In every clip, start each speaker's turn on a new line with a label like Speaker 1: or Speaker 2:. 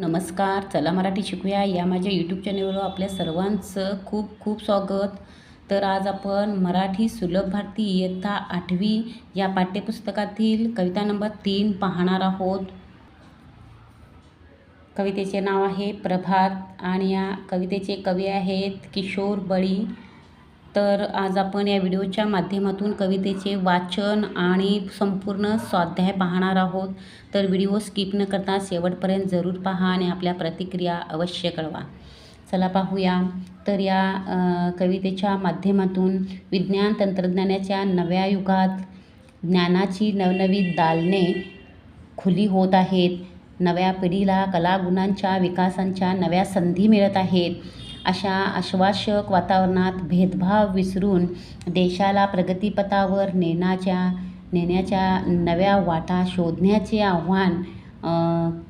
Speaker 1: नमस्कार. चला मराठी शिकूया. या माझ्या यूट्यूब चॅनलवर आपल्या सर्वांचं खूप खूप स्वागत. तर आज आपण मराठी सुलभ भारती इयत्ता आठवी या पाठ्यपुस्तकातील कविता नंबर तीन पाहणार आहोत. कवितेचे नाव आहे प्रभात आणि या कवितेचे कवी आहेत किशोर बळी. तर आज आपण या व्हिडिओच्या माध्यमातून कवितेचे वाचन आणि संपूर्ण स्वाध्याय पाहणार आहोत. तर व्हिडिओ स्किप न करता शेवटपर्यंत जरूर पहा आणि आपल्या प्रतिक्रिया अवश्य कळवा. चला पाहूया. तर या कवितेच्या माध्यमातून विज्ञान तंत्रज्ञानाच्या नव्या युगात ज्ञानाची नवनवी दालने खुली होत आहेत. नव्या पिढीला कलागुणांच्या विकासांच्या नव्या संधी मिळत आहेत. अशा आश्वासक वातावरणात भेदभाव विसरून देशाला प्रगतीपथावर नेण्याच्या नेण्याच्या नव्या वाटा शोधण्याचे आव्हान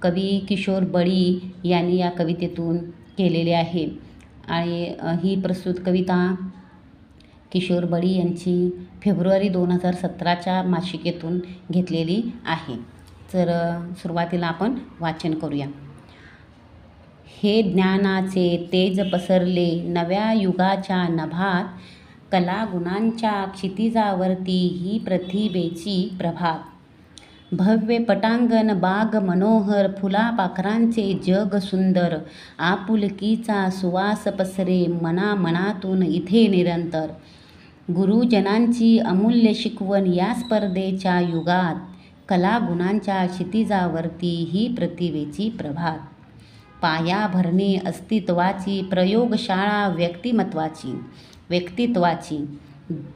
Speaker 1: कवी किशोर बळी यांनी या कवितेतून केलेले आहे. आणि ही प्रस्तुत कविता किशोर बळी यांची फेब्रुवारी दोन हजार सतराच्या मासिकेतून घेतलेली आहे. तर सुरुवातीला आपण वाचन करूया. हे ज्ञानाचे तेज पसरले नव्या युगाच्या नभात कलागुणांच्या क्षितिजावरती ही प्रतिभेची प्रभात. भव्य पटांगण बाग मनोहर फुलापाखरांचे जग सुंदर आपुलकीचा सुवास पसरे मना मनातून इथे निरंतर. गुरुजनांची अमूल्य शिकवण या स्पर्धेच्या युगात कलागुणांच्या क्षितिजावरती ही प्रतिभेची प्रभात. पायाभरणी अस्तित्वाची प्रयोगशाळा व्यक्तिमत्वाची व्यक्तित्वाची.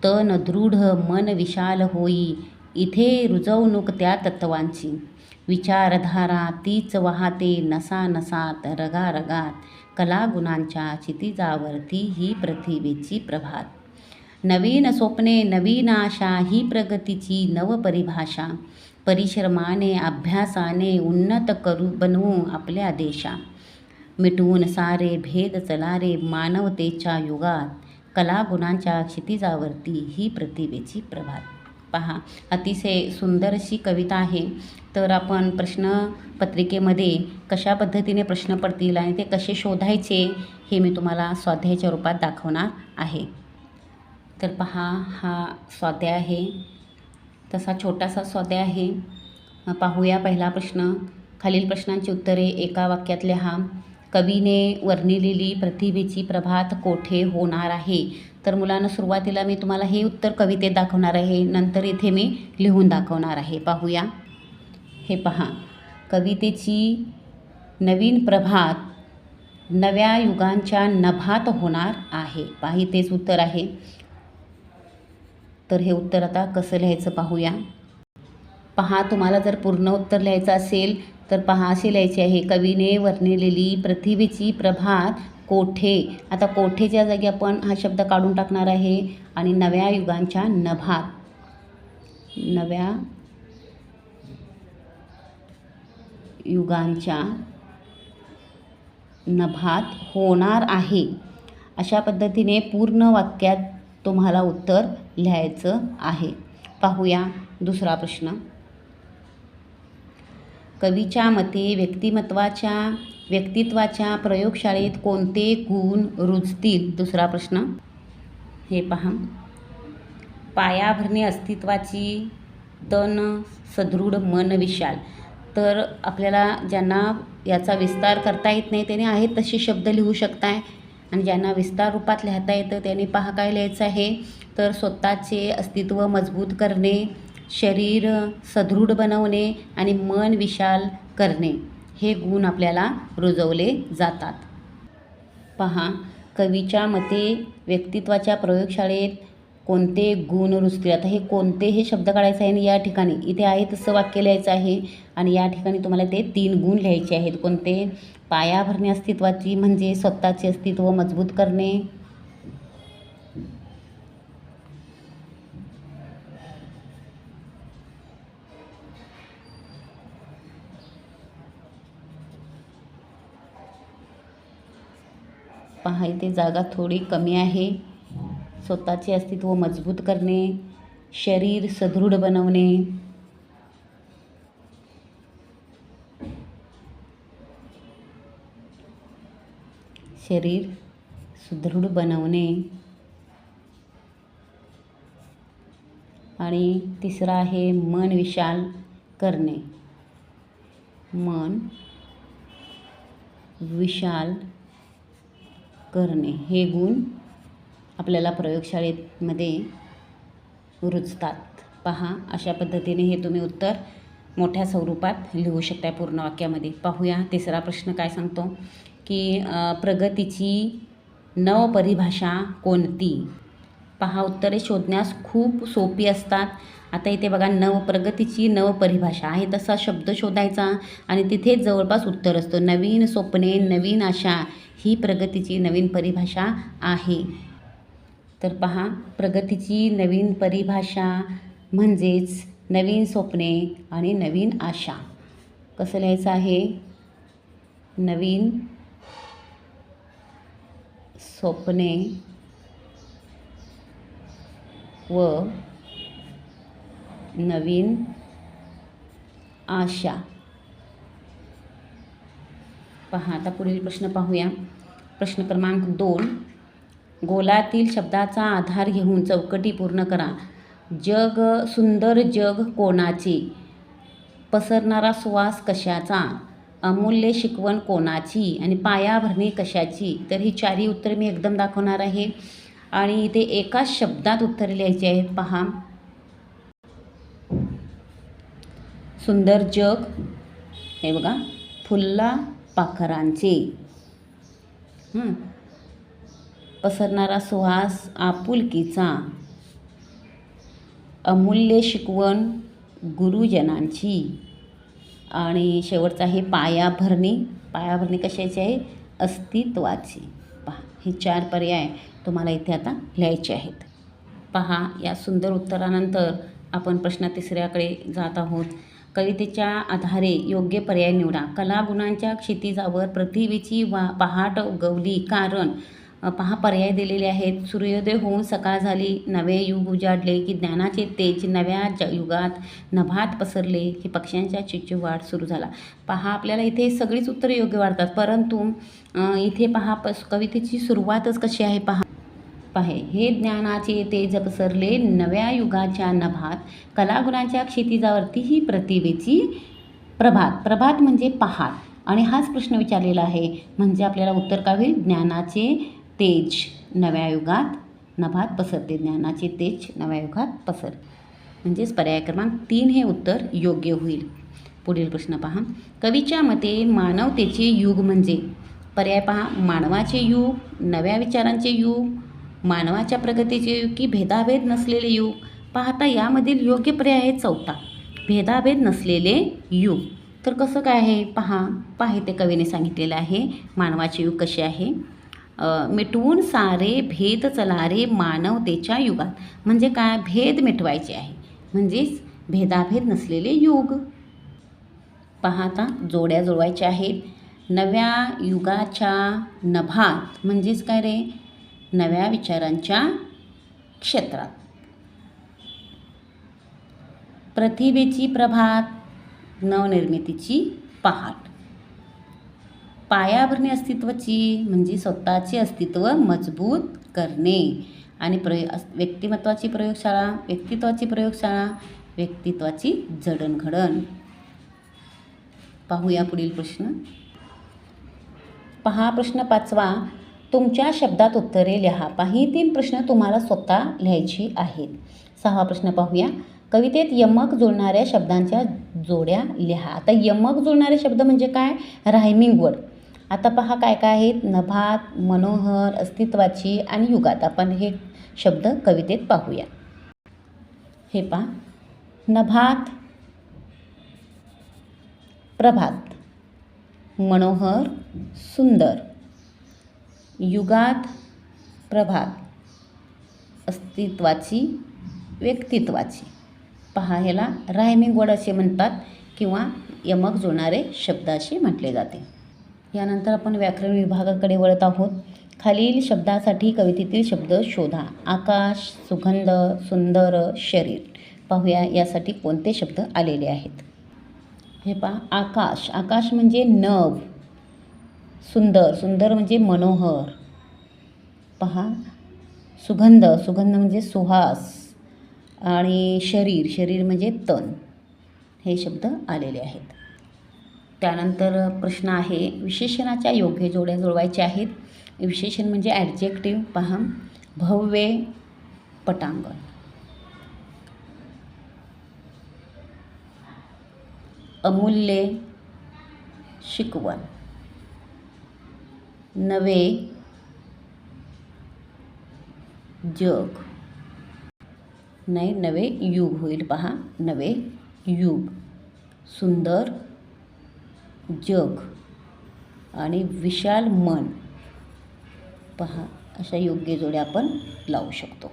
Speaker 1: तन दृढ मन विशाल होई इथे रुजवणूक त्या तत्वांची. विचारधारा तीच वाहते नसा नसात रगारगात कलागुणांच्या क्षितिजावरती ही प्रतिभेची प्रभात. नवीन स्वप्ने नवीन आशा ही प्रगतीची नवपरिभाषा परिश्रमाने अभ्यासाने उन्नत करू बनवू आपल्या देशा. मिटवून सारे भेद चलारे मानवतेच्या युगात कलागुणांच्या क्षितिजावरती ही प्रतिभेची प्रभात. पहा अतिशय सुंदर अशी कविता आहे. तर आपण प्रश्नपत्रिकेमध्ये कशा पद्धतीने प्रश्न पडतील आणि ते कसे शोधायचे हे मी तुम्हाला स्वाध्यायाच्या रूपात दाखवणार आहे. तर पहा हा स्वाध्याय आहे. तसा छोटासा स्वाध्याय आहे. पाहूया पहिला प्रश्न. खालील प्रश्नांची उत्तरे एका वाक्यात लिहा कवीने वर्णिलेली प्रतिभेची प्रभात कोठे होणार आहे? तर मुलांना सुरुवातीला मी तुम्हाला हे उत्तर कवितेत दाखवणार आहे. नंतर इथे मी लिहून दाखवणार आहे. पाहूया. हे पहा. कवितेची नवीन प्रभात नव्या युगांच्या नभात होणार आहे. पाही तेच उत्तर आहे. तर हे उत्तर आता कसं लिहायचं पाहूया. पहा तुम्हाला जर पूर्ण उत्तर लिहायचं असेल तर पहा असे लिहायचे आहे कवीने वर्णिलेली प्रतिभेची प्रभात कोठे? आता कोठेच्या जागी आपण हा शब्द काढून टाकणार आहे आणि नव्या युगांच्या नभात. नव्या युगांच्या नभात होणार आहे. अशा पद्धतीने पूर्ण वाक्यात तुम्हाला उत्तर लिहायचं आहे. पाहूया दुसरा प्रश्न. कवीच्या मते व्यक्तिमत्वाच्या व्यक्तित्वाच्या प्रयोगशाळेत कोणते गुण रुजतील? दुसरा प्रश्न. हे पहा. पाया भरणे अस्तित्वाची तन सदृढ मन विशाल. तर आपल्याला ज्यांना याचा विस्तार करता येत नाही त्याने आहेत तसे शब्द लिहू शकताय. आणि ज्यांना विस्तार रूपात लिहिता येतं त्यांनी पहा काय लिहायचं आहे. तर स्वतःचे अस्तित्व मजबूत करणे शरीर सदृढ बनवणे आणि मन विशाल करणे हे गुण आपल्याला रुजवले जातात. पहा कवीच्या मते व्यक्तित्वाच्या प्रयोगशाळेत कोणते गुण रुजतील? आता हे कोणते हे शब्द काढायचे आहे आणि या ठिकाणी? इथे आहे तसं वाक्य लिहायचं आहे आणि या ठिकाणी तुम्हाला ते तीन गुण लिहायचे आहेत. कोणते? पाया भरणे अस्तित्वाची म्हणजे स्वतःचे अस्तित्व मजबूत करणे. पहा इथे जागा थोडी कमी आहे. स्वतःचे अस्तित्व मजबूत करणे शरीर सदृढ बनवणे. शरीर सुदृढ बनवणे. आणि तिसरा आहे मन विशाल करणे. मन विशाल करणे. हे गुण आपल्याला प्रयोगशाळेमध्ये रुजतात. पहा अशा पद्धतीने हे तुम्ही उत्तर मोठ्या स्वरूपात लिहू शकता पूर्ण वाक्यामध्ये. पाहूया तिसरा प्रश्न काय सांगतो? की प्रगतीची नवपरिभाषा कोणती? पहा उत्तरे शोधण्यास खूप सोपी असतात. आता इथे बघा नव प्रगतीची नवपरिभाषा आहे. तसा शब्द शोधायचा आणि तिथेच जवळपास उत्तर असतो. नवीन स्वप्ने नवीन आशा ही प्रगतीची नवीन परिभाषा आहे. तर पहा प्रगतीची नवीन परिभाषा म्हणजेच नवीन स्वप्ने आणि नवीन आशा. कसं लिहायचं आहे? नवीन स्वप्ने व नवीन आशा. पहा आता पुढील प्रश्न पाहूया. प्रश्न क्रमांक दोन. गोलातील शब्दाचा आधार घेऊन चौकटी पूर्ण करा. जग सुंदर जग कोणाचे? पसरणारा सुवास कशाचा? अमूल्य शिकवण कोणाची? आणि पायाभरणी कशाची? तर ही चारही उत्तर मी एकदम दाखवणार आहे. आणि इथे एकाच शब्दात उत्तरे लिहायची आहेत. पहा. सुंदर जग. हे बघा. फुल्ला पाखरांचे. पसरणारा सुहास आपुलकीचा. अमूल्य शिकवण गुरुजनांची. आणि शेवटचा आहे पायाभरणी. पायाभरणी कशाची आहे? अस्तित्वाची. पहा. हे चार पर्याय. तुम्हाला इथे आता लिहायचे आहेत. पहा या सुंदर उत्तरानंतर आपण प्रश्न तिसऱ्याकडे जात आहोत. कवितेच्या आधारे योग्य पर्याय निवडा. कलागुणांच्या क्षितिजावर पृथ्वीची वा पहाट उगवली कारण पहा पर्याय दिलेले आहेत. सूर्योदय होऊन सकाळ झाली. नवे युग उजाडले की ज्ञानाचे तेज नव्या ज युगात नभात पसरले की पक्ष्यांच्या चिचूवाट सुरू झाला. पहा आपल्याला इथे सगळीच उत्तरं योग्य वाढतात परंतु इथे पहा पस कवितेची सुरुवातच कशी आहे? पहा पाहे. हे ज्ञानाचे तेज पसरले नव्या युगाच्या नभात कलागुणाच्या क्षितिजावरती ही प्रतिभेची प्रभात. प्रभात म्हणजे पहाट. आणि हाच प्रश्न विचारलेला आहे. म्हणजे आपल्याला उत्तर काय होईल? ज्ञानाचे तेज नव्या युगात नभात पसरते. ज्ञानाचे तेज नव्या युगात पसर. म्हणजेच पर्याय क्रमांक तीन हे उत्तर योग्य होईल. पुढील प्रश्न पहा. कवीच्या मते मानवतेचे युग म्हणजे? पर्याय पहा. मानवाचे युग नव्या विचारांचे युग मानवाच्या प्रगतीचे युग की भेदाभेद नसलेले युग? पाहता यामधील योग्य पर्याय आहे चौथा. भेदाभेद नसलेले युग. तर कसं काय आहे? पहा. पाहे ते कवीने सांगितलेलं आहे. मानवाचे युग कसे आहे? मिटवून सारे भेद चलारे मानवतेच्या युगात. म्हणजे काय? भेद मिटवायचे आहे. म्हणजेच भेदाभेद नसलेले युग. पाहता जोड्या जुळवायच्या आहेत. नव्या युगाच्या नभात. म्हणजेच काय रे? नव्या विचारांच्या क्षेत्रात. प्रतिभेची प्रभात नवनिर्मितीची पहाट. पायाभरणी अस्तित्वाची म्हणजे स्वतःचे अस्तित्व मजबूत करणे. आणि प्रयो व्यक्तिमत्वाची प्रयोगशाळा व्यक्तित्वाची प्रयोगशाळा व्यक्तित्वाची जडणघडण. पाहूया पुढील प्रश्न. पहा प्रश्न पाचवा. तुमच्या शब्दात उत्तरे लिहा. पाही तीन प्रश्न तुम्हाला स्वतः लिहायची आहेत. सहावा प्रश्न पाहूया. कवितेत यमक जुळणाऱ्या शब्दांच्या जोड्या लिहा. आता यमक जुळणारे शब्द म्हणजे काय? Rhyming word. आता पहा काय काय आहेत. नभात मनोहर अस्तित्वाची आणि युगात. आपण हे शब्द कवितेत पाहूया. हे पहा. नभात प्रभात मनोहर सुंदर. युगात प्रभात अस्तित्वाची व्यक्तित्वाची. पहा ह्याला रायमिंग वर्ड असे म्हणतात किंवा यमक जुळणारे शब्द असे म्हटले जाते. यानंतर आपण व्याकरण विभागाकडे वळत आहोत. खालील शब्दासाठी कवितेतील शब्द शोधा. आकाश सुगंध सुंदर शरीर. पाहूया यासाठी कोणते शब्द आलेले आहेत. हे पहा आकाश. आकाश म्हणजे नभ. सुंदर सुंदर म्हणजे मनोहर. पहा सुगंध सुगंध म्हणजे सुहास आणि शरीर शरीर म्हणजे तन. हे शब्द आलेले आहेत. त्यानंतर प्रश्न आहे विशेषणाच्या योग्य जोड्या जुळवायच्या आहेत. विशेषण म्हणजे ॲडजेक्टिव्ह पहा भव्य पटांगण. अमूल्य शिकवण. नवे जग. नाही नवे युग होईल पहा. नवे युग. सुंदर जग आणि विशाल मन. पहा अशा योग्य जोड्या आपण लावू शकतो.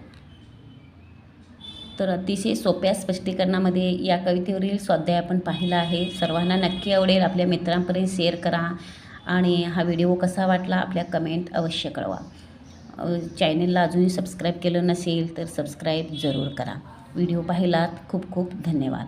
Speaker 1: तर अतिशय सोप्या स्पष्टीकरणामध्ये या कवितेवरील स्वाध्याय आपण पाहिला आहे. सर्वांना नक्की आवडेल. आपल्या मित्रांपर्यंत शेअर करा. आणि हा व्हिडिओ कसा वाटला आपल्या कमेंट अवश्य कळवा. चॅनलला अजूनही सबस्क्राईब केलं नसेल तर सबस्क्राईब जरूर करा. व्हिडिओ पाहिलात खूप खूप धन्यवाद.